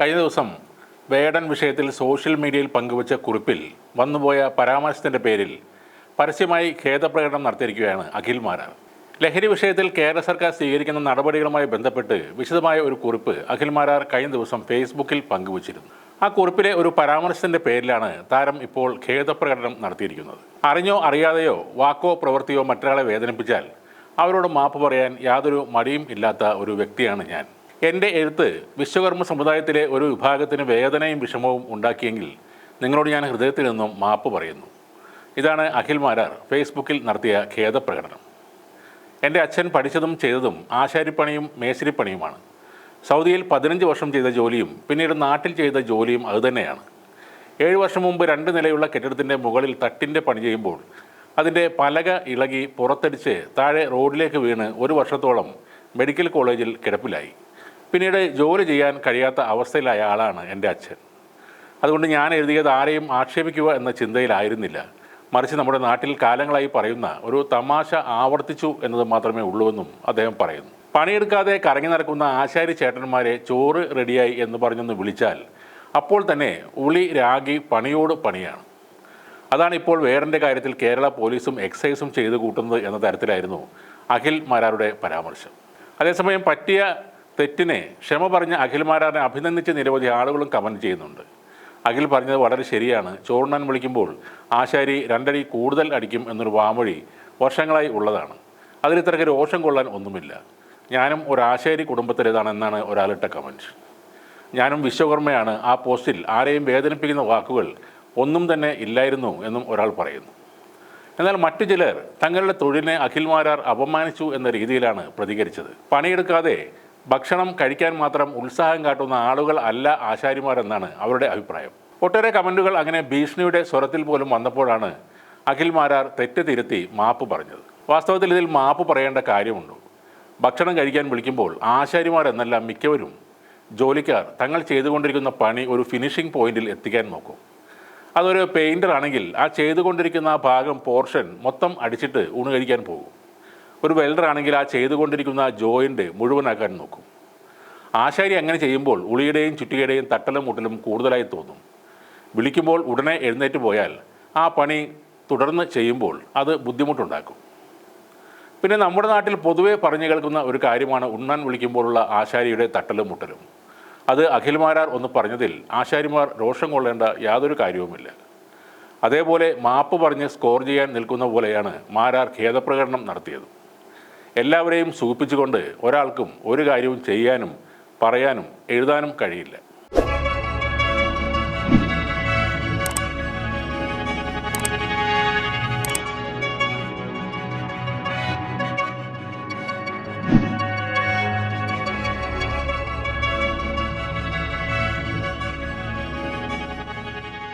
കഴിഞ്ഞ ദിവസം വേടൻ വിഷയത്തിൽ സോഷ്യൽ മീഡിയയിൽ പങ്കുവച്ച കുറിപ്പിൽ വന്നുപോയ പരാമർശത്തിന്റെ പേരിൽ പരസ്യമായി ഖേദപ്രകടനം നടത്തിയിരിക്കുകയാണ് അഖിൽ മാരാർ. ലഹരി വിഷയത്തിൽ കേരള സർക്കാർ സ്വീകരിക്കുന്ന നടപടികളുമായി ബന്ധപ്പെട്ട് വിശദമായ ഒരു കുറിപ്പ് അഖിൽ മാരാർ കഴിഞ്ഞ ദിവസം ഫേസ്ബുക്കിൽ പങ്കുവച്ചിരുന്നു. ആ കുറിപ്പിലെ ഒരു പരാമർശത്തിന്റെ പേരിലാണ് താരം ഇപ്പോൾ ഖേദപ്രകടനം നടത്തിയിരിക്കുന്നത്. അറിഞ്ഞോ അറിയാതെയോ വാക്കോ പ്രവൃത്തിയോ മറ്റൊരാളെ വേദനിപ്പിച്ചാൽ അവരോട് മാപ്പ് പറയാൻ യാതൊരു മടിയും ഇല്ലാത്ത ഒരു വ്യക്തിയാണ് ഞാൻ. എന്റെ എഴുത്ത് വിശ്വകർമ്മ സമുദായത്തിലെ ഒരു വിഭാഗത്തിന് വേദനയും വിഷമവും ഉണ്ടാക്കിയെങ്കിൽ നിങ്ങളോട് ഞാൻ ഹൃദയത്തിൽ നിന്നും മാപ്പ് പറയുന്നു. ഇതാണ് അഖിൽ മാരാർ ഫേസ്ബുക്കിൽ നടത്തിയ ഖേദപ്രകടനം. എന്റെ അച്ഛൻ പഠിച്ചതും ചെയ്തതും ആശാരിപ്പണിയും മേശരിപ്പണിയുമാണ് സൗദിയിൽ പതിനഞ്ച് വർഷം ചെയ്ത ജോലിയും പിന്നീട് നാട്ടിൽ ചെയ്ത ജോലിയും അതുതന്നെയാണ് ഏഴ് വർഷം മുമ്പ് രണ്ട് നിലയുള്ള കെട്ടിടത്തിന്റെ മുകളിൽ തട്ടിന്റെ പണി ചെയ്യുമ്പോൾ അതിന്റെ പലക ഇളകി പുറത്തടിച്ച് താഴെ റോഡിലേക്ക് വീണ് ഒരു വർഷത്തോളം മെഡിക്കൽ കോളേജിൽ കിടപ്പിലായി. പിന്നീട് ജോലി ചെയ്യാൻ കഴിയാത്ത അവസ്ഥയിലായ ആളാണ് എന്റെ അച്ഛൻ. അതുകൊണ്ട് ഞാൻ എഴുതിയത് ആരെയും ആക്ഷേപിക്കുക എന്ന ചിന്തയിലായിരുന്നില്ല. മറിച്ച് നമ്മുടെ നാട്ടിൽ കാലങ്ങളായി പറയുന്ന ഒരു തമാശ ആവർത്തിച്ചു എന്നത് മാത്രമേ ഉള്ളൂവെന്നും അദ്ദേഹം പറയുന്നു. പണിയെടുക്കാതെ കറങ്ങി നടക്കുന്ന ആശാരി ചേട്ടന്മാരെ ചോറ് റെഡിയായി എന്ന് പറഞ്ഞൊന്ന് വിളിച്ചാൽ അപ്പോൾ തന്നെ ഉളി രാഗി പണിയോട് പണിയാണ്. അതാണ് ഇപ്പോൾ വേടന്റെ കാര്യത്തിൽ കേരള പോലീസും എക്സൈസും ചെയ്തു കൂട്ടുന്നത് എന്ന തരത്തിലായിരുന്നു അഖിൽ മാരാരുടെ പരാമർശം. അതേസമയം പറ്റിയ തെറ്റിനെ ക്ഷമ പറഞ്ഞ അഖിൽമാരാനെ അഭിനന്ദിച്ച് നിരവധി ആളുകളും കമന്റ് ചെയ്യുന്നുണ്ട്. അഖിൽ പറഞ്ഞത് വളരെ ശരിയാണ്. ചോറുണ്ണാൻ വിളിക്കുമ്പോൾ ആശാരി രണ്ടടി കൂടുതൽ അടിക്കും എന്നൊരു വാമൊഴി വർഷങ്ങളായി ഉള്ളതാണ്. അതിൽ ഇത്രയ്ക്ക് രോഷം കൊള്ളാൻ ഒന്നുമില്ല. ഞാനും ഒരു ആശാരി കുടുംബത്തിലേതാണെന്നാണ് ഒരാളിട്ട കമന്റ് ഞാനും വിശ്വകർമ്മയാണ്. ആ പോസ്റ്റിൽ ആരെയും വേദനിപ്പിക്കുന്ന വാക്കുകൾ ഒന്നും തന്നെ ഇല്ലായിരുന്നു എന്നും ഒരാൾ പറയുന്നു. എന്നാൽ മറ്റു ചിലർ തങ്ങളുടെ തൊഴിലിനെ അഖിൽമാരാർ അപമാനിച്ചു എന്ന രീതിയിലാണ് പ്രതികരിച്ചത്. പണിയെടുക്കാതെ ഭക്ഷണം കഴിക്കാൻ മാത്രം ഉത്സാഹം കാട്ടുന്ന ആളുകൾ അല്ല ആശാരിമാരെന്നാണ് അവരുടെ അഭിപ്രായം. ഒട്ടേറെ കമന്റുകൾ അങ്ങനെ ഭീഷണിയുടെ സ്വരത്തിൽ പോലും വന്നപ്പോഴാണ് അഖിൽ മാരാർ തെറ്റ് തിരുത്തി മാപ്പ് പറഞ്ഞത്. വാസ്തവത്തിൽ ഇതിൽ മാപ്പ് പറയേണ്ട കാര്യമുണ്ടോ. ഭക്ഷണം കഴിക്കാൻ വിളിക്കുമ്പോൾ ആശാരിമാർ എന്നല്ല മിക്കവരും ജോലിക്കാർ തങ്ങൾ ചെയ്തുകൊണ്ടിരിക്കുന്ന പണി ഒരു ഫിനിഷിംഗ് പോയിന്റിൽ എത്തിക്കാൻ നോക്കും. അതൊരു പെയിന്റർ ആണെങ്കിൽ ആ ചെയ്തുകൊണ്ടിരിക്കുന്ന ആ ഭാഗം പോർഷൻ മൊത്തം അടിച്ചിട്ട് ഊണ് കഴിക്കാൻ പോകും. ഒരു വെൽഡർ ആണെങ്കിൽ ആ ചെയ്തുകൊണ്ടിരിക്കുന്ന ആ ജോയിന്റ് മുഴുവനാക്കാൻ നോക്കും. ആശാരി അങ്ങനെ ചെയ്യുമ്പോൾ ഉളിയുടെയും ചുറ്റിയുടെയും തട്ടലും മുട്ടലും കൂടുതലായി തോന്നും. വിളിക്കുമ്പോൾ ഉടനെ എഴുന്നേറ്റ് പോയാൽ ആ പണി തുടർന്ന് ചെയ്യുമ്പോൾ അത് ബുദ്ധിമുട്ടുണ്ടാക്കും. പിന്നെ നമ്മുടെ നാട്ടിൽ പൊതുവെ പറഞ്ഞു കേൾക്കുന്ന ഒരു കാര്യമാണ് ഉണ്ണാൻ വിളിക്കുമ്പോഴുള്ള ആശാരിയുടെ തട്ടലും മുട്ടലും. അത് അഖിൽമാരാർ ഒന്ന് പറഞ്ഞതിൽ ആശാരിമാർ രോഷം കൊള്ളേണ്ട യാതൊരു കാര്യവുമില്ല. അതേപോലെ മാപ്പ് പറഞ്ഞ് സ്കോർ ചെയ്യാൻ നിൽക്കുന്ന പോലെയാണ് മാരാർ ഖേദപ്രകടനം നടത്തിയത്. എല്ലാവരെയും സൂചിപ്പിച്ചുകൊണ്ട് ഒരാൾക്കും ഒരു കാര്യവും ചെയ്യാനും പറയാനും എഴുതാനും കഴിയില്ല.